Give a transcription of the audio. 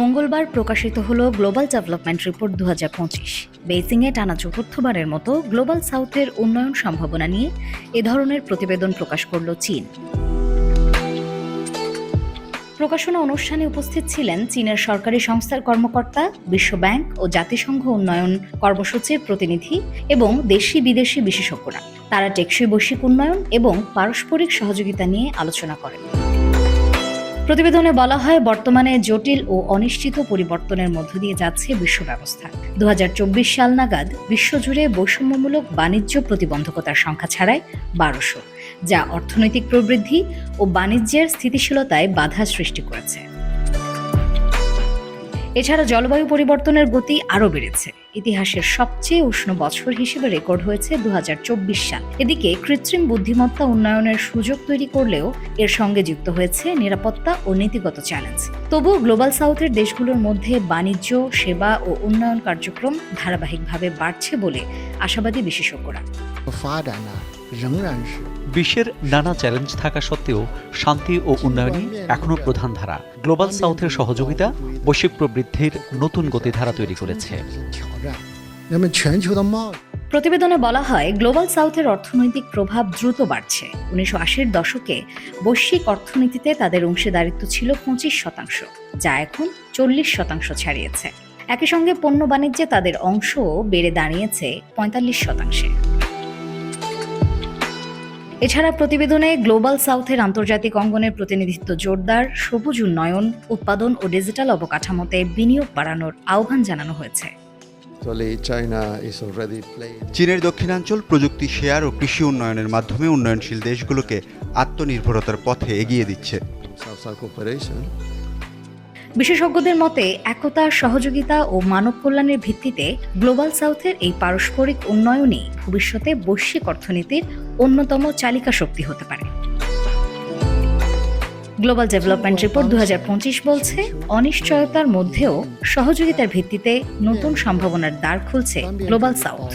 মঙ্গলবার প্রকাশিত হলো গ্লোবাল ডেভেলপমেন্ট রিপোর্ট দু হাজার পঁচিশ। বেইজিংয়ে টানা চতুর্থবারের মতো গ্লোবাল সাউথের উন্নয়ন সম্ভাবনা নিয়ে এ ধরনের প্রতিবেদন প্রকাশ করল চীন। প্রকাশনা অনুষ্ঠানে উপস্থিত ছিলেন চীনের সরকারি সংস্থার কর্মকর্তা, বিশ্ব ব্যাংক ও জাতিসংঘ উন্নয়ন কর্মসূচির প্রতিনিধি এবং দেশি বিদেশি বিশেষজ্ঞরা। তারা টেকসই বৈশ্বিক উন্নয়ন এবং পারস্পরিক সহযোগিতা নিয়ে আলোচনা করেন। প্রতিবেদনে বলা হয়, বর্তমানে জটিল ও অনিশ্চিত পরিবর্তনের মধ্য দিয়ে যাচ্ছে বিশ্ব ব্যবস্থা। দু হাজার চব্বিশ সাল নাগাদ বিশ্বজুড়ে বৈষম্যমূলক বাণিজ্য প্রতিবন্ধকতার সংখ্যা ছাড়ায় বারোশো, যা অর্থনৈতিক প্রবৃদ্ধি ও বাণিজ্যের স্থিতিশীলতায় বাধা সৃষ্টি করেছে। এছাড়া জলবায়ু পরিবর্তনের গতি আরও বেড়েছে। ইতিহাসের সবচেয়ে উষ্ণ বছর হিসেবে রেকর্ড হয়েছে দুহাজার চব্বিশ সাল। এদিকে কৃত্রিম বুদ্ধিমত্তা উন্নয়নের সুযোগ তৈরি করলেও এর সঙ্গে যুক্ত হয়েছে নিরাপত্তা ও নীতিগত চ্যালেঞ্জ। তবুও গ্লোবাল সাউথের দেশগুলোর মধ্যে বাণিজ্য, সেবা ও উন্নয়ন কার্যক্রম ধারাবাহিকভাবে বাড়ছে বলে আশাবাদী বিশেষজ্ঞরা। বিশ্বের নানা চ্যালেঞ্জ থাকা সত্ত্বেও শান্তি ও উন্নয়নই এখনও প্রধান ধারা। গ্লোবাল সাউথের সহযোগিতা বৈশ্বিক প্রবৃদ্ধির নতুন গতিধারা তৈরি করেছে। প্রতিবেদনে বলা হয় গ্লোবাল সাউথের অর্থনৈতিক প্রভাব দ্রুত বাড়ছে। উনিশশো আশির দশকে বৈশ্বিক অর্থনীতিতে তাদের অংশীদারিত্ব ছিল পঁচিশ শতাংশ যা এখন চল্লিশ শতাংশ ছাড়িয়েছে। একই সঙ্গে পণ্য বাণিজ্যে তাদের অংশও বেড়ে দাঁড়িয়েছে পঁয়তাল্লিশ শতাংশে। এছাড়া প্রতিবেদনে গ্লোবাল সাউথের আন্তর্জাতিক অঙ্গনের প্রতিনিধিত্ব জোরদার সবুজ উন্নয়ন উৎপাদন ও ডিজিটাল অবকাঠামোতে বিনিয়োগ বাড়ানোর আহ্বান জানানো হয়েছে. চীনের দক্ষিণাঞ্চল প্রযুক্তি শেয়ার ও কৃষি উন্নয়নের মাধ্যমে উন্নয়নশীল দেশগুলোকে আত্মনির্ভরতার পথে এগিয়ে দিচ্ছে. বিশেষজ্ঞদের মতে, একতা, সহযোগিতা ও মানব কল্যাণের ভিত্তিতে গ্লোবাল সাউথের এই পারস্পরিক উন্নয়নই ভবিষ্যতে বৈশ্বিক অর্থনীতির অন্যতম চালিকা শক্তি হতে পারে। গ্লোবাল ডেভেলপমেন্ট রিপোর্ট দু হাজার পঁচিশ বলছে, অনিশ্চয়তার মধ্যেও সহযোগিতার ভিত্তিতে নতুন সম্ভাবনার দ্বার খুলছে গ্লোবাল সাউথ।